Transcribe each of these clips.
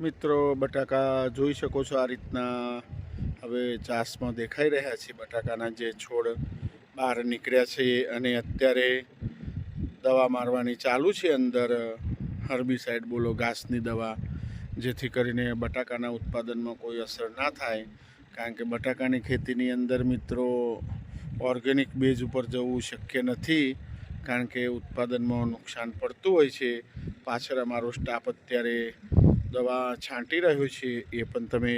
મિત્રો, બટાકા જોઈ શકો છો આ રીતના. હવે ચાસમાં દેખાઈ રહ્યા છે બટાકાના જે છોડ બહાર નીકળ્યા છે અને અત્યારે દવા મારવાની ચાલુ છે અંદર. હર્બીસાઇડ બોલો, ઘાસની દવા, જેથી કરીને બટાકાના ઉત્પાદનમાં કોઈ અસર ના થાય. કારણ કે બટાકાની ખેતીની અંદર મિત્રો, ઓર્ગેનિક બેઝ ઉપર જવું શક્ય નથી. કારણ કે ઉત્પાદનમાં નુકસાન પડતું હોય છે. પાછળ અમારો સ્ટાફ અત્યારે દવા છાંટી રહ્યો છે એ પણ તમે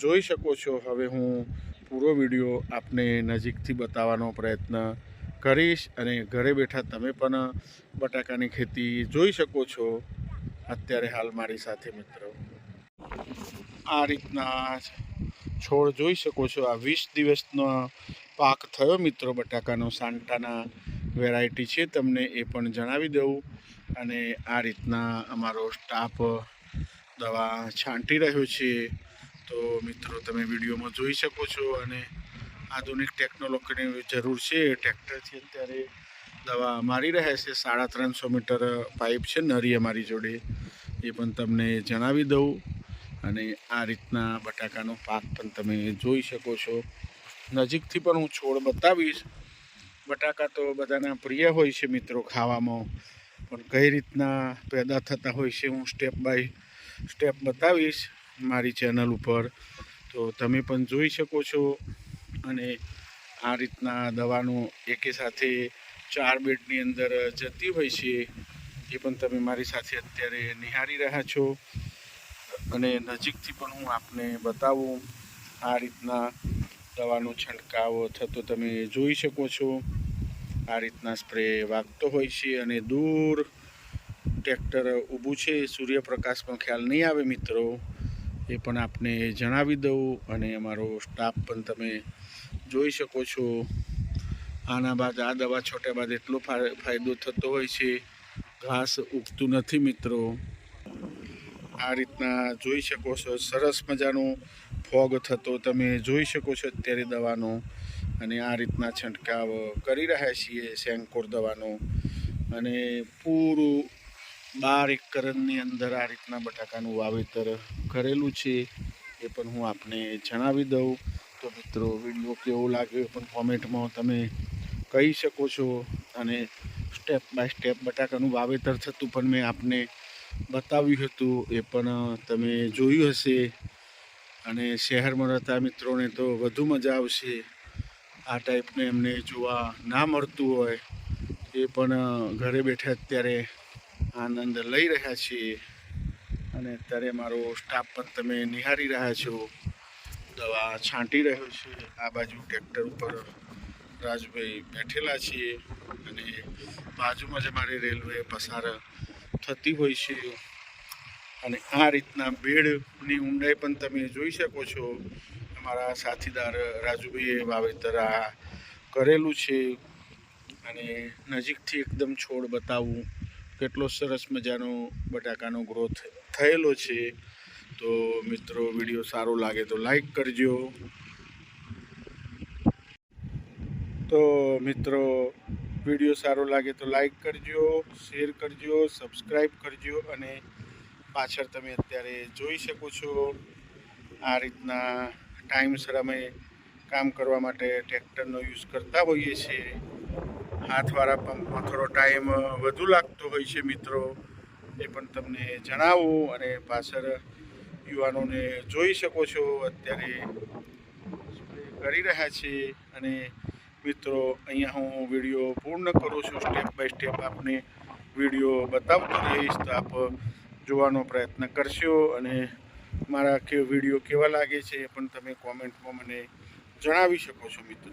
જોઈ શકો છો. હવે હું પૂરો વીડિયો આપને નજીકથી બતાવવાનો પ્રયત્ન કરીશ અને ઘરે બેઠા તમે પણ બટાકાની ખેતી જોઈ શકો છો. અત્યારે હાલ મારી સાથે મિત્રો આ રીતના છોડ જોઈ શકો છો. આ વીસ દિવસનો પાક થયો મિત્રો બટાકાનો. સાંટાના વેરાયટી છે, તમને એ પણ જણાવી દઉં. અને આ રીતના અમારો સ્ટાફ દવા છાંટી રહ્યો છે, તો મિત્રો તમે વિડીયોમાં જોઈ શકો છો અને આધુનિક ટેકનોલોજીની જરૂર છે. ટ્રેક્ટરથી અત્યારે દવા મારી રહ્યા છે. સાડા ત્રણસો મીટર પાઇપ છે, નરી અમારી જોડે. એ પણ તમને જણાવી દઉં. અને આ રીતના બટાકાનો પાક પણ તમે જોઈ શકો છો. નજીકથી પણ હું છોડ બતાવીશ. બટાકા તો બધાના પ્રિય હોય છે મિત્રો ખાવામાં. પણ કઈ રીતના પેદા થતા હોય છે, હું સ્ટેપ બાય સ્ટેપ બતાવીશ મારી ચેનલ ઉપર. તો તમે પણ જોઈ શકો છો અને આ રીતના દવાનું એકે સાથે ચાર બેડની અંદર જતી હોય છે, એ પણ તમે મારી સાથે અત્યારે નિહાળી રહ્યા છો. અને નજીકથી પણ હું આપને બતાવું આ રીતના દવાનો છંટકાવ થતો તમે જોઈ શકો છો. આ રીતના સ્પ્રે વાગતો હોય છે અને દૂર ટ્રેક્ટર ઊભું છે સૂર્યપ્રકાશમાં ખ્યાલ નહીં આવે મિત્રો. એ પણ આપને જણાવી દઉં અને અમારો સ્ટાફ પણ તમે જોઈ શકો છો. આના બાદ, આ દવા છોટ્યા બાદ એટલો ફાયદો થતો હોય છે. ઘાસ ઉગતું નથી મિત્રો. આ રીતના જોઈ શકો છો. સરસ મજાનો ફોગ થતો તમે જોઈ શકો છો અત્યારે દવાનો. અને આ રીતના છંટકાવ કરી રહ્યા છીએ શેંકોર દવાનો. અને પૂરું બાર એકરની અંદર આ રીતના બટાકાનું વાવેતર કરેલું છે, એ પણ હું આપને જણાવી દઉં. તો મિત્રો, વીડિયો કેવો લાગ્યો એ પણ કોમેન્ટમાં તમે કહી શકો છો અને સ્ટેપ બાય સ્ટેપ બટાકાનું વાવેતર થતું પણ મેં આપને બતાવ્યું હતું, એ પણ તમે જોયું હશે. અને શહેરમાં રહેતા મિત્રોને તો વધુ મજા આવશે. આ ટાઈપને એમને જોવા ના મળતું હોય, એ પણ ઘરે બેઠા અત્યારે આનંદ લઈ રહ્યા છીએ અને અત્યારે મારો સ્ટાફ પણ તમે નિહાળી રહ્યા છો. દવા છાંટી રહ્યો છે. આ બાજુ ટ્રેક્ટર ઉપર રાજભાઈ બેઠેલા છે અને બાજુમાં જ અમારી રેલવે પસાર થતી હોય છે. અને આ રીતના બેડની ઊંડાઈ પણ તમે જોઈ શકો છો. અમારા સાથીદાર રાજુભાઈએ વાવેતર આ કરેલું છે. અને નજીકથી એકદમ છોડ બતાવું. કેટલો સરસ મજાનો બટાકાનો ગ્રોથ થયેલો છે. તો મિત્રો, વીડિયો સારો લાગે તો લાઈક કરજો. તો મિત્રો, વીડિયો સારો લાગે તો લાઈક કરજો શેર કરજો સબસ્ક્રાઈબ કરજો અને પાછળ તમે અત્યારે જોઈ શકો છો આ રીતના ટાઈમસર અમે કામ કરવા માટે ટ્રેક્ટરનો યુઝ કરતા હોઈએ છીએ. હાથવાળા પંપમાં થોડો ટાઈમ વધુ લાગતો હોય છે મિત્રો. એ પણ તમને જણાવું અને પાછળ યુવાનોને જોઈ શકો છો. અત્યારે કરી રહ્યા છે અને મિત્રો, અહીંયા હું વીડિયો પૂર્ણ કરું છું. સ્ટેપ બાય સ્ટેપ આપને વીડિયો બતાવતો રહીશ તો આપ જોવાનો પ્રયત્ન કરશો અને મારા કે વીડિયો કેવા લાગે છે એ પણ તમે કોમેન્ટમાં મને જણાવી શકો છો મિત્રો.